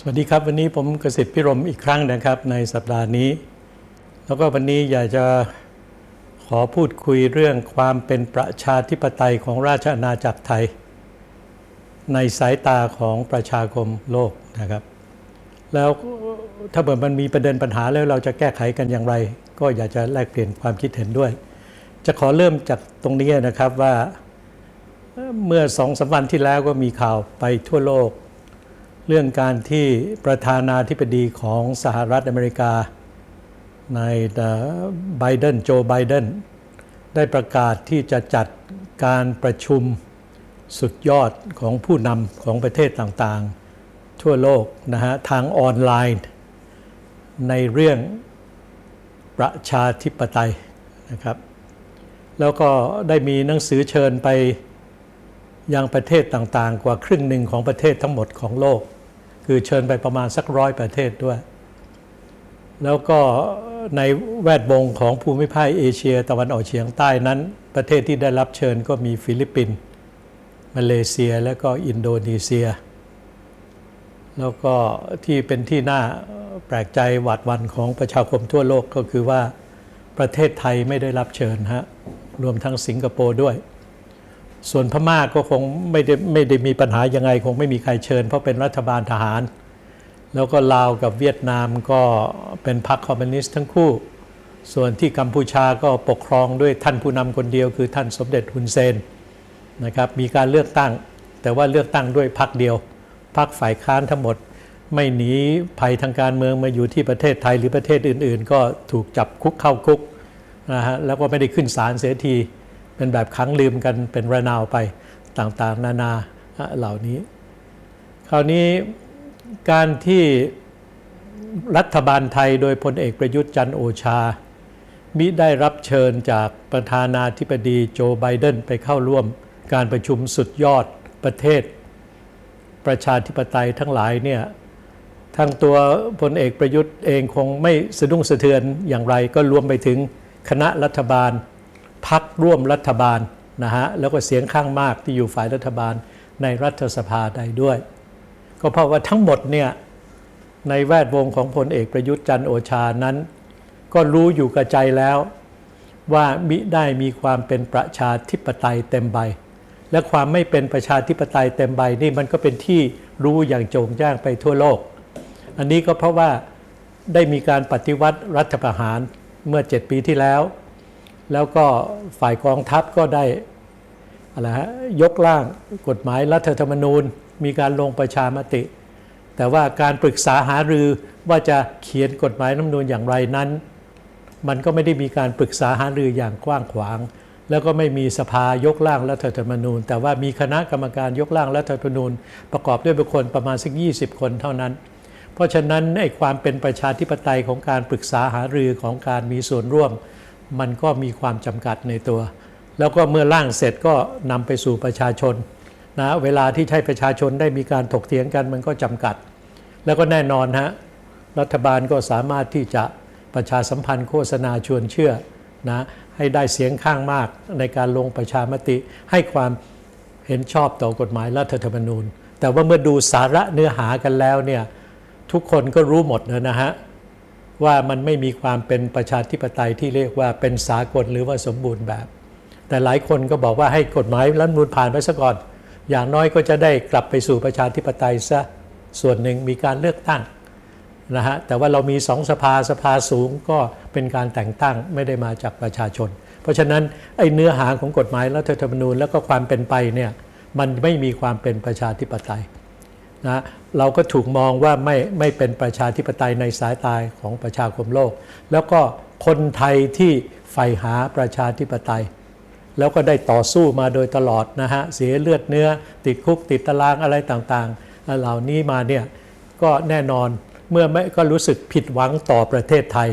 สวัสดีครับ วันนี้ผมกสิทธิ์พิรมอีกครั้งนะครับ ในสัปดาห์นี้ แล้วก็วันนี้อยากจะขอพูดคุยเรื่องความเป็นประชาธิปไตยของราชอาณาจักรไทย ในสายตาของประชาคมโลกนะครับ แล้วถ้าเกิดมันมีประเด็นปัญหาแล้วเราจะแก้ไขกันอย่างไร ก็อยากจะแลกเปลี่ยนความคิดเห็นด้วย จะขอเริ่มจากตรงนี้นะครับว่าเมื่อสองสามวันที่แล้วก็มีข่าวไปทั่วโลก เรื่องการที่ประธานาธิบดีของสหรัฐอเมริกา ในไบเดนโจไบเดนได้ประกาศที่จะจัดการประชุมสุดยอดของผู้นำของประเทศต่างๆ ทั่วโลกนะฮะทางออนไลน์ ในเรื่องประชาธิปไตยนะครับ แล้วก็ได้มีหนังสือเชิญไปยังประเทศต่างๆ กว่าครึ่งหนึ่งของประเทศทั้งหมดของโลก คือเชิญไปประมาณสักร้อยประเทศด้วย แล้วก็ในแวดวงของภูมิภาคเอเชียตะวันออกเฉียงใต้นั้น ประเทศที่ได้รับเชิญก็มีฟิลิปปินส์มาเลเซียและก็อินโดนีเซีย แล้วก็ที่เป็นที่น่าแปลกใจหวาดหวันของประชาคมทั่วโลกก็คือว่าประเทศไทยไม่ได้รับเชิญฮะรวมทั้งสิงคโปร์ด้วย ส่วนพม่าก็คงไม่ได้ไม่ได้มีปัญหายังไง คงไม่มีใครเชิญ เพราะเป็นรัฐบาลทหาร แล้วก็ลาวกับเวียดนามก็เป็นพรรคคอมมิวนิสต์ทั้งคู่ ส่วนที่กัมพูชาก็ปกครองด้วยท่านผู้นำคนเดียวคือท่านสมเด็จฮุนเซนนะครับมีการเลือกตั้ง แต่ว่าเลือกตั้งด้วยพรรคเดียวพรรคฝ่ายค้านทั้งหมดไม่หนีภัยทางการเมืองมาอยู่ที่ประเทศไทยหรือประเทศอื่น ๆ ก็ถูกจับคุกเข้าคุกนะฮะแล้วก็ไม่ได้ขึ้นศาลเสียที เป็นแบบขังลืมกันเป็นระนาวไปต่างๆ นานาเหล่านี้ คราวนี้การที่รัฐบาลไทยโดยพลเอกประยุทธ์จันโอชา มิได้รับเชิญจากประธานาธิบดีโจไบเดนไปเข้าร่วมการประชุมสุดยอดประเทศ ประชาธิปไตยทั้งหลายเนี่ยทางตัวพลเอกประยุทธ์เองคงไม่สะดุ้งสะเทือนอย่างไรก็รวมไปถึงคณะรัฐบาล พักร่วมรัฐบาลนะฮะแล้วก็เสียงข้างมากที่อยู่ฝ่ายรัฐบาลในรัฐสภาใดด้วย ก็เพราะว่าทั้งหมดเนี่ยในแวดวงของพลเอกประยุทธ์จันโอชานั้น ก็รู้อยู่กระใจแล้ว ว่ามิได้มีความเป็นประชาธิปไตยเต็มใบ และความไม่เป็นประชาธิปไตยเต็มใบนี่มันก็เป็นที่รู้อย่างโจงแจ้งไปทั่วโลก อันนี้ก็เพราะว่าได้มีการปฏิวัติรัฐประหารเมื่อ 7 ปีที่แล้ว แล้วก็ฝ่ายกองทัพก็ได้อะไรฮะยกร่างกฎหมายรัฐธรรมนูญ มีการลงประชามติ แต่ว่าการปรึกษาหารือว่าจะเขียนกฎหมายรัฐธรรมนูญอย่างไรนั้น มันก็ไม่ได้มีการปรึกษาหารืออย่างกว้างขวาง แล้วก็ไม่มีสภายกร่างรัฐธรรมนูญ แต่ว่ามีคณะกรรมการยกร่างรัฐธรรมนูญ ประกอบด้วยบุคคลประมาณสัก 20 คนเท่านั้น เพราะฉะนั้นไอ้ความเป็นประชาธิปไตยของการปรึกษาหารือของการมีส่วนร่วม มันก็มีความจำกัดในตัว แล้วก็เมื่อร่างเสร็จก็นำไปสู่ประชาชนนะเวลาที่ใช้ประชาชนได้มีการถกเถียงกันมันก็จำกัด แล้วก็แน่นอนฮะรัฐบาลก็สามารถที่จะประชาสัมพันธ์โฆษณาชวนเชื่อนะให้ได้เสียงข้างมากในการลงประชามติ ให้ความเห็นชอบต่อกฎหมายรัฐธรรมนูญ แต่ว่าเมื่อดูสาระเนื้อหากันแล้วเนี่ยทุกคนก็รู้หมดนะฮะ ว่ามันไม่มีความเป็นประชาธิปไตยที่เรียกว่าเป็นสากลหรือว่าสมบูรณ์แบบ แต่หลายคนก็บอกว่าให้กฎหมายรัฐมนูญผ่านไปซะก่อน อย่างน้อยก็จะได้กลับไปสู่ประชาธิปไตยซะส่วนหนึ่งมีการเลือกตั้งนะฮะแต่ว่าเรามีสองสภาสภาสูงก็เป็นการแต่งตั้งไม่ได้มาจากประชาชน เพราะฉะนั้นไอ้เนื้อหาของกฎหมายรัฐธรรมนูญแล้วก็ความเป็นไปเนี่ยมันไม่มีความเป็นประชาธิปไตย นะเราก็ถูกมองว่าไม่ไม่เป็นประชาธิปไตยในสายตายของประชาคมโลก แล้วก็คนไทยที่ใฝ่หาประชาธิปไตย แล้วก็ได้ต่อสู้มาโดยตลอดนะฮะเสียเลือดเนื้อ ติดคุกติดตารางอะไรต่างๆ เหล่านี้มาเนี่ยก็แน่นอนเมื่อไม่ก็รู้สึกผิดหวังต่อประเทศไทย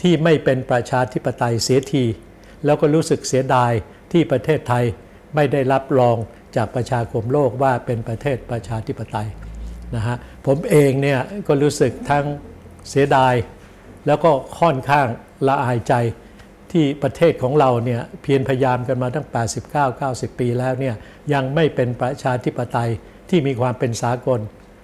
ที่ไม่เป็นประชาธิปไตยเสียที แล้วก็รู้สึกเสียดายที่ประเทศไทยไม่ได้รับรอง จากประชาคมโลกว่าเป็นประเทศประชาธิปไตยนะฮะผมเองเนี่ยก็รู้สึกทั้งเสียดาย แล้วก็ค่อนข้างละอายใจที่ประเทศของเราเนี่ยเพียรพยายามกันมาตั้ง 89-90 ปีแล้วเนี่ยยังไม่เป็นประชาธิปไตยที่มีความเป็นสากล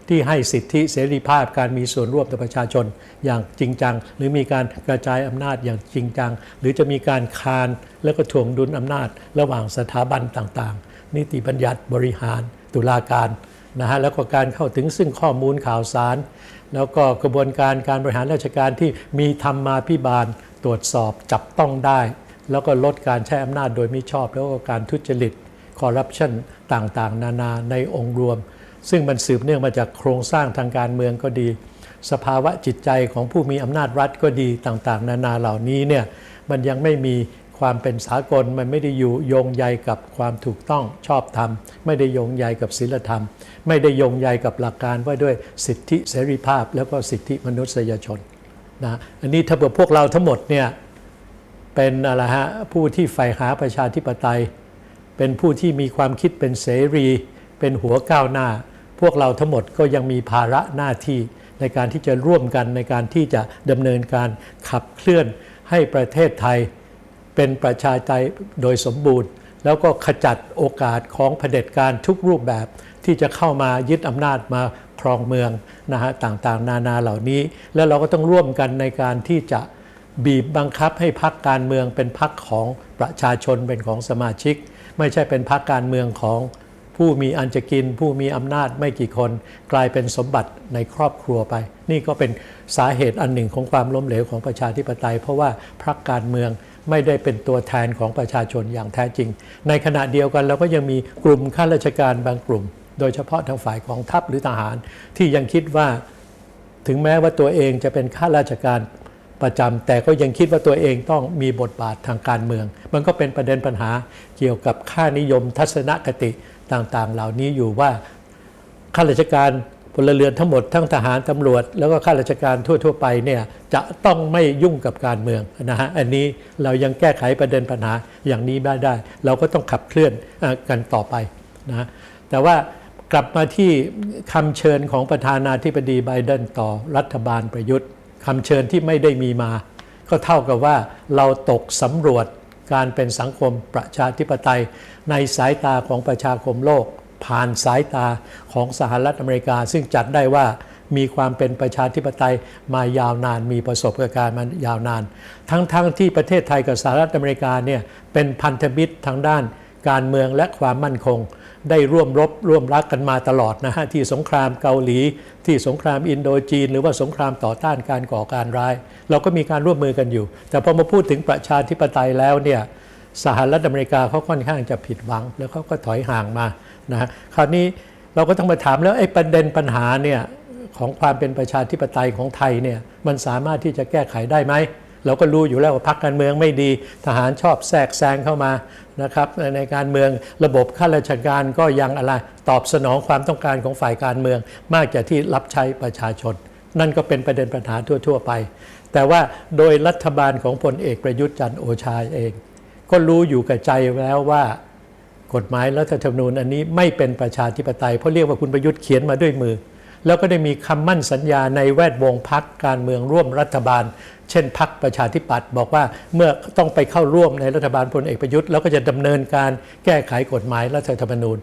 ที่ให้สิทธิเสรีภาพการมีส่วนร่วมต่อประชาชนอย่างจริงจัง หรือมีการกระจายอำนาจอย่างจริงจัง หรือจะมีการคานแล้วก็ถ่วงดุลอำนาจระหว่างสถาบันต่างๆ นิติบัญญัติบริหารตุลาการนะฮะแล้วก็การเข้าถึงซึ่งข้อมูลข่าวสาร แล้วก็กระบวนการการบริหารราชการที่มีธรรมาภิบาลตรวจสอบจับต้องได้ แล้วก็ลดการใช้อำนาจโดยมิชอบ แล้วก็การทุจริตคอร์รัปชันต่างๆ นานาในองค์รวม ซึ่งมันสืบเนื่องมาจากโครงสร้างทางการเมืองก็ดี สภาวะจิตใจของผู้มีอำนาจรัฐก็ดีต่างๆ นานาเหล่านี้เนี่ยมันยังไม่มี ความเป็นสากลมันไม่ได้อยู่โยงใยกับความถูกต้องชอบธรรม ไม่ได้โยงใยกับศีลธรรม ไม่ได้โยงใยกับหลักการว่าด้วยสิทธิเสรีภาพ แล้วก็สิทธิมนุษยชนนะอันนี้ถ้าเกิดพวกเราทั้งหมดเนี่ยเป็นอะไรฮะผู้ที่ใฝ่หาประชาธิปไตย เป็นผู้ที่มีความคิดเป็นเสรี เป็นหัวก้าวหน้า พวกเราทั้งหมดก็ยังมีภาระหน้าที่ในการที่จะร่วมกันในการที่จะดำเนินการขับเคลื่อนให้ประเทศไทย เป็นประชาธิปไตยโดยสมบูรณ์ แล้วก็ขจัดโอกาสของเผด็จการทุกรูปแบบ ที่จะเข้ามายึดอำนาจมาครองเมืองนะฮะต่างๆ นานาเหล่านี้ แล้วเราก็ต้องร่วมกันในการที่จะบีบบังคับให้พักการเมืองเป็นพักของประชาชนเป็นของสมาชิก ไม่ใช่เป็นพักการเมืองของผู้มีอันจะกิน ผู้มีอำนาจไม่กี่คน กลายเป็นสมบัติในครอบครัวไป นี่ก็เป็นสาเหตุอันหนึ่งของความล้มเหลวของประชาธิปไตย เพราะว่าพรรคการเมือง ไม่ได้เป็นตัวแทนของประชาชนอย่างแท้จริง ในขณะเดียวกันเราก็ยังมีกลุ่มข้าราชการบางกลุ่ม โดยเฉพาะทางฝ่ายของทัพหรือทหาร ที่ยังคิดว่าถึงแม้ว่าตัวเองจะเป็นข้าราชการประจำแต่ก็ยังคิดว่าตัวเองต้องมีบทบาททางการเมือง มันก็เป็นประเด็นปัญหาเกี่ยวกับค่านิยมทัศนคติต่างๆ เหล่านี้อยู่ว่าข้าราชการ พลเรือนทั้งหมดทั้งทหารตำรวจ แล้วก็ข้าราชการทั่ว ๆ ไปเนี่ยจะต้องไม่ยุ่งกับการเมืองนะฮะอันนี้เรายังแก้ไขประเด็นปัญหาอย่างนี้ไม่ได้ เราก็ต้องขับเคลื่อนอกันต่อไปนะแต่ว่ากลับมาที่คำเชิญของประธานาธิบดีไบเดนต่อรัฐบาลประยุทธ์คำเชิญที่ไม่ได้มีมา ก็เท่ากับว่าเราตกสำรวจการเป็นสังคมประชาธิปไตย ในสายตาของประชาคมโลก ผ่านสายตาของสหรัฐอเมริกา ซึ่งจัดได้ว่ามีความเป็นประชาธิปไตยมายาวนานมีประสบการณ์มายาวนาน ทั้งๆทที่ประเทศไทยกับสหรัฐอเมริกาเนี่ยเป็นพันธมิตรทางด้านการเมืองและความมั่นคง ได้ร่วมรบร่วมรักกันมาตลอดนะฮะที่สงครามเกาหลี ที่สงครามอินโดจีน หรือว่าสงครามต่อต้านการก่อการร้าย เราก็มีการร่วมมือกันอยู่ แต่พอมาพูดถึงประชาธิปไตยแล้วเนี่ยสหรัฐอเมริกาเขาค่อนข้างจะผิดหวัง แล้วเขาก็ถอยห่างมา นะคราวนี้เราก็ต้องมาถามแล้วไอ้ประเด็นปัญหาเนี่ยของความเป็นประชาธิปไตยของไทยเนี่ยมันสามารถที่จะแก้ไขได้ไหมเราก็รู้อยู่แล้วว่าพรรคการเมืองไม่ดี ทหารชอบแทรกแซงเข้ามานะครับในในการเมืองระบบข้าราชการก็ยังอะไรตอบสนองความต้องการของฝ่ายการเมือง มากจากที่รับใช้ประชาชน นั่นก็เป็นประเด็นปัญหาทั่ว ๆ ไป แต่ว่าโดยรัฐบาลของพลเอกประยุทธ์จันทร์โอชาเอง ก็รู้อยู่กับใจแล้วว่า กฎหมายรัฐธรรมนูญอันนี้ไม่เป็นประชาธิปไตยเพราะเรียกว่าคุณประยุทธ์เขียนมาด้วยมือ แล้วก็ได้มีคำมั่นสัญญาในแวดวงพักการเมืองร่วมรัฐบาล เช่นพักประชาธิปัตย์บอกว่าเมื่อต้องไปเข้าร่วมในรัฐบาลพลเอกประยุทธ์แล้วก็จะดำเนินการแก้ไขกฎหมายรัฐธรรมนูญ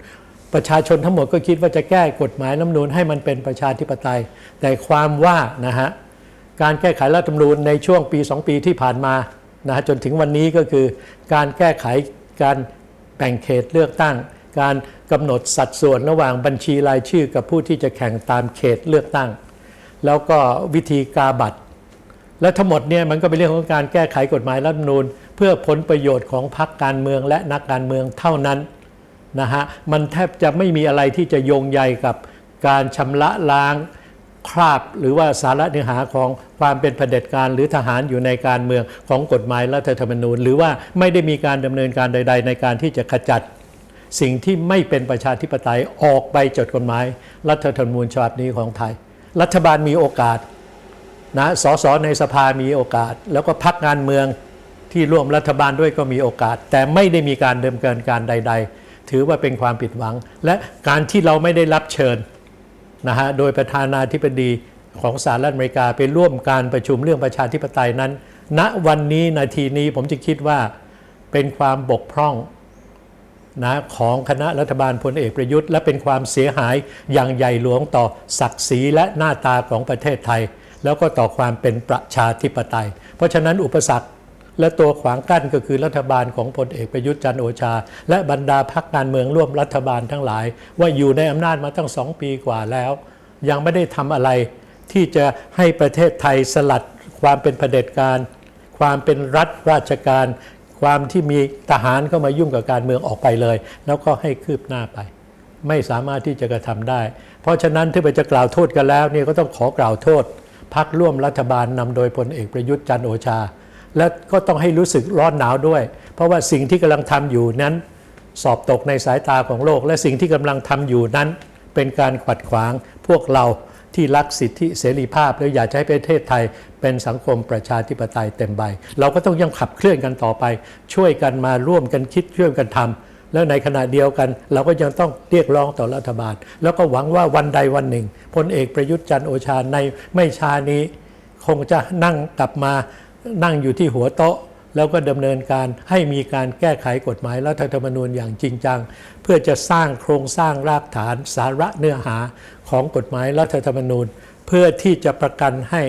ประชาชนทั้งหมดก็คิดว่าจะแก้กฎหมายรัฐธรรมนูญให้มันเป็นประชาธิปไตย แต่ความว่านะฮะการแก้ไขรัฐธรรมนูญในช่วงปี 2 ปีที่ผ่านมานะฮะจนถึงวันนี้ก็คือการแก้ไขการ แบ่งเขตเลือกตั้ง การกำหนดสัดส่วนระหว่างบัญชีรายชื่อกับผู้ที่จะแข่งตามเขตเลือกตั้ง แล้วก็วิธีกาบัตรและทั้งหมดเนี่ยมันก็เป็นเรื่องของการแก้ไขกฎหมายรัฐธรรมนูญ เพื่อผลประโยชน์ของพรรคการเมืองและนักการเมืองเท่านั้นนะฮะมันแทบจะไม่มีอะไรที่จะโยงใยกับการชำระล้าง คราบหรือว่าสาระเนื้อหาของความเป็นเผด็จการหรือทหารอยู่ในการเมืองของกฎหมายรัฐธรรมนูญ หรือว่าไม่ได้มีการดำเนินการใด ๆ ในการที่จะขจัด สิ่งที่ไม่เป็นประชาธิปไตยออกไปจดกฎหมาย รัฐธรรมนูญฉบับนี้ของไทย รัฐบาลมีโอกาสนะสสในสภามีโอกาส แล้วก็พักงานเมืองที่ร่วมรัฐบาลด้วยก็มีโอกาส แต่ไม่ได้มีการดำเนินการใด ๆ ถือว่าเป็นความผิดหวัง และการที่เราไม่ได้รับเชิญ นะฮะโดยประธานาธิบดีของสหรัฐอเมริกาไปร่วมการประชุมเรื่องประชาธิปไตยนั้น ณวันนี้นาทีนี้ผมจะคิดว่าเป็นความบกพร่องนะของคณะรัฐบาลพลเอกประยุทธ์ และเป็นความเสียหายอย่างใหญ่หลวงต่อศักดิ์ศรีและหน้าตาของประเทศไทย แล้วก็ต่อความเป็นประชาธิปไตย เพราะฉะนั้นอุปสรรค และตัวขวางกั้นก็คือรัฐบาลของพลเอกประยุทธ์จันโอชา และบรรดาพรรคการเมืองร่วมรัฐบาลทั้งหลาย ว่าอยู่ในอำนาจมาตั้งสองปีกว่าแล้ว ยังไม่ได้ทำอะไรที่จะให้ประเทศไทยสลัดความเป็นเผด็จการ ความเป็นรัฐราชการ ความที่มีทหารเข้ามายุ่งกับการเมืองออกไปเลย แล้วก็ให้คืบหน้าไป ไม่สามารถที่จะกระทำได้ เพราะฉะนั้นที่ไปจะกล่าวโทษกันแล้วเนี่ยก็ต้องขอกล่าวโทษพักร่วมรัฐบาลนำโดยพลเอกประยุทธ์จันโอชา และก็ต้องให้รู้สึกร้อนหนาวด้วย เพราะว่าสิ่งที่กำลังทำอยู่นั้น สอบตกในสายตาของโลก และสิ่งที่กำลังทำอยู่นั้น เป็นการขัดขวางพวกเราที่รักสิทธิเสรีภาพ และอยากจะให้ประเทศไทย เป็นสังคมประชาธิปไตยเต็มใบ เราก็ต้องยังขับเคลื่อนกันต่อไป ช่วยกันมาร่วมกันคิดช่วยกันทำแล้วในขณะเดียวกัน เราก็ยังต้องเรียกร้องต่อรัฐบาล แล้วก็หวังว่าวันใดวันหนึ่งพลเอกประยุทธ์จันโอชาในไม่ช้านี้ คงจะนั่งกลับมา นั่งอยู่ที่หัวโต๊ะ แล้วก็ดำเนินการให้มีการแก้ไขกฎหมายรัฐธรรมนูญอย่างจริงจัง เพื่อจะสร้างโครงสร้างรากฐานสาระเนื้อหาของกฎหมายรัฐธรรมนูญ เพื่อที่จะประกันให้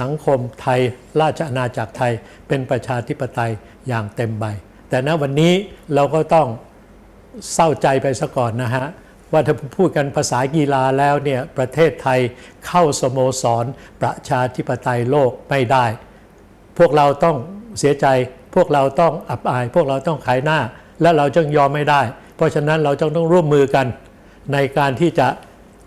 สังคมไทย ราชอาณาจักรไทยเป็นประชาธิปไตยอย่างเต็มใบ แต่ณวันนี้เราก็ต้องเศร้าใจไปซะก่อนนะฮะ ว่าถ้าพูดกันภาษากีฬาแล้วเนี่ย ประเทศไทยเข้าสโมสร ประชาธิปไตยโลกไม่ได้ พวกเราต้องเสียใจ พวกเราต้องอับอาย พวกเราต้องขายหน้า และเราจึงยอมไม่ได้ เพราะฉะนั้นเราจึงต้องร่วมมือกัน ในการที่จะ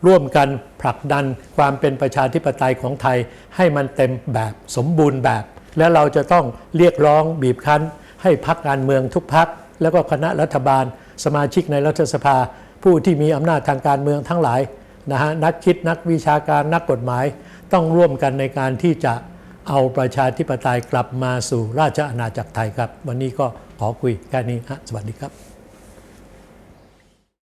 ร่วมกันผลักดันความเป็นประชาธิปไตยของไทยให้มันเต็มแบบสมบูรณ์แบบ และเราจะต้องเรียกร้องบีบคั้น ให้พักการเมืองทุกพัก แล้วก็คณะรัฐบาล สมาชิกในรัฐสภา ผู้ที่มีอำนาจทางการเมืองทั้งหลายนะฮะนักคิดนักวิชาการนักกฎหมาย ต้องร่วมกันในการที่จะ เอาประชาธิปไตยกลับมาสู่ราชอาณาจักรไทยครับ วันนี้ก็ขอคุยแค่นี้ฮะสวัสดีครับ